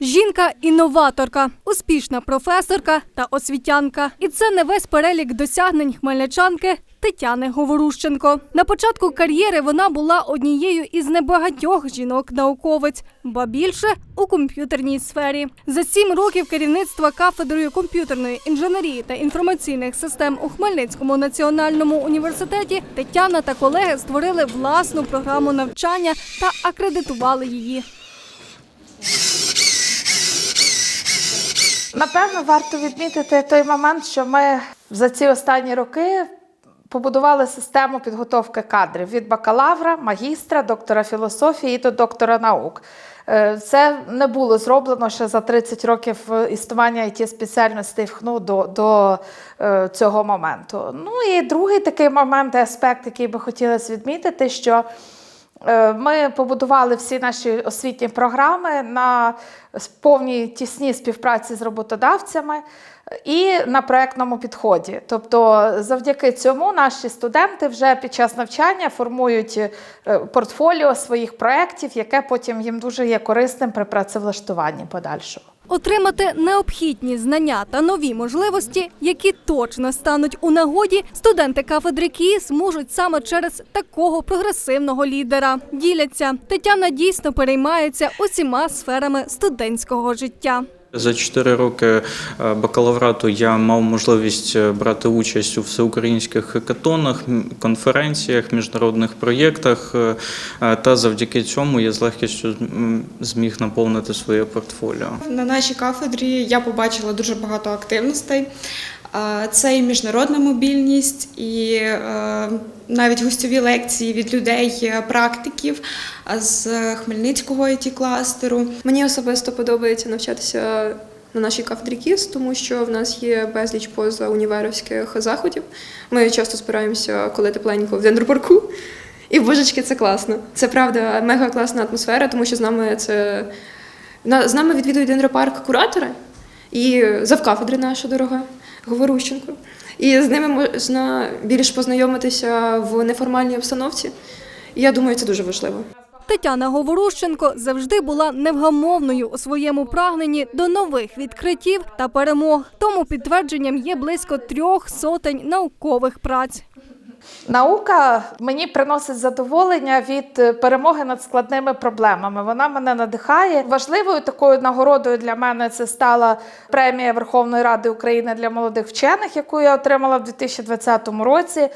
Жінка-інноваторка, успішна професорка та освітянка. І це не весь перелік досягнень хмельничанки Тетяни Говорущенко. На початку кар'єри вона була однією із небагатьох жінок-науковиць, ба більше у комп'ютерній сфері. За сім років керівництва кафедрою комп'ютерної інженерії та інформаційних систем у Хмельницькому національному університеті Тетяна та колеги створили власну програму навчання та акредитували її. Напевно, варто відмітити той момент, що ми за ці останні роки побудували систему підготовки кадрів від бакалавра, магістра, доктора філософії до доктора наук. Е, Це не було зроблено ще за 30 років існування it спеціальностей в ХНУ до, до е, цього моменту. Ну і другий такий момент, аспект, який би хотілося відмітити, що Е, Ми побудували всі наші освітні програми на повній тісній співпраці з роботодавцями і на проектному підході. Тобто, завдяки цьому наші студенти вже під час навчання формують е, портфоліо своїх проєктів, яке потім їм дуже є корисним при працевлаштуванні подальшому. Отримати необхідні знання та нові можливості, які точно стануть у нагоді, студенти кафедри КІС можуть саме через такого прогресивного лідера. Діляться Тетяна дійсно переймається усіма сферами студентського життя. За чотири роки е, бакалаврату я мав можливість е, брати участь у всеукраїнських хекатонах, конференціях, міжнародних проєктах, е, та завдяки цьому я з легкістю зміг наповнити своє портфоліо. На нашій кафедрі я побачила дуже багато активностей. Це і міжнародна мобільність, і е, навіть гостьові лекції від людей, е, практиків з Хмельницького it кластеру. Мені особисто подобається навчатися на нашій кафедрі КІС, тому що в нас є безліч позауніверівських заходів. Ми часто збираємося, коли тепленько в дендропарку. І божечки, це класно. Це правда мега класна атмосфера, тому що з нами це з нами відвідують дендропарк куратори і завкафедри наша дорога Говорущенко. І з ними можна більш познайомитися в неформальній обстановці. І я думаю, це дуже важливо. Тетяна Говорущенко завжди була невгамовною у своєму прагненні до нових відкриттів та перемог. Тому підтвердженням є близько трьох сотень наукових праць. Наука мені приносить задоволення від е, перемоги над складними проблемами. Вона мене надихає. Важливою такою нагородою для мене це стала премія Верховної Ради України для молодих вчених, яку я отримала в 2020 році.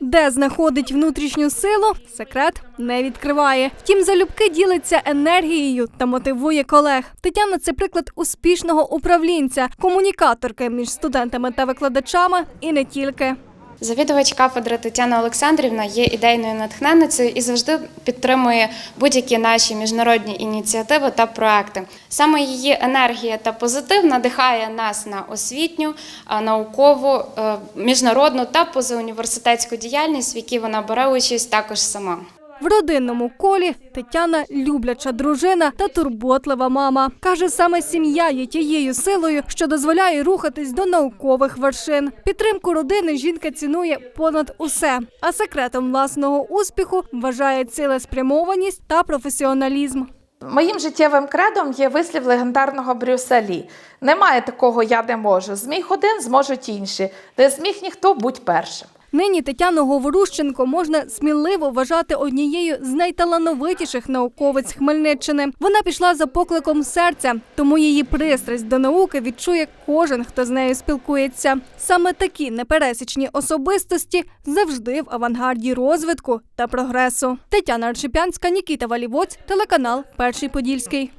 Де знаходить внутрішню силу, секрет не відкриває. Втім, залюбки ділиться енергією та мотивує колег. Тетяна це приклад успішного управлінця, комунікаторки між студентами та викладачами і не тільки. Завідувач кафедри Тетяна Олександрівна є ідейною натхненницею і завжди підтримує будь-які наші міжнародні ініціативи та проекти. Саме її енергія та позитив надихає нас на освітню, наукову, е, міжнародну та позауніверситетську діяльність, в якій вона бере участь також сама. В родинному колі Тетяна любляча дружина та турботлива мама. Каже, саме сім'я є тією силою, що дозволяє рухатись до наукових вершин. Підтримку родини жінка цінує понад усе. А секретом власного успіху вважає цілеспрямованість та професіоналізм. Моїм життєвим кредом є вислів легендарного Брюса Лі. Немає такого я не можу. Зміг один, зможуть інші. Не зміг ніхто, будь першим. Нині Тетяну Говорущенко можна сміливо вважати однією з найталановитіших науковиць Хмельниччини. Вона пішла за покликом серця, тому її пристрасть до науки відчує кожен, хто з нею спілкується. Саме такі непересічні особистості завжди в авангарді розвитку та прогресу. Тетяна Арчепянська, Нікіта Валівоць, телеканал Перший Подільський.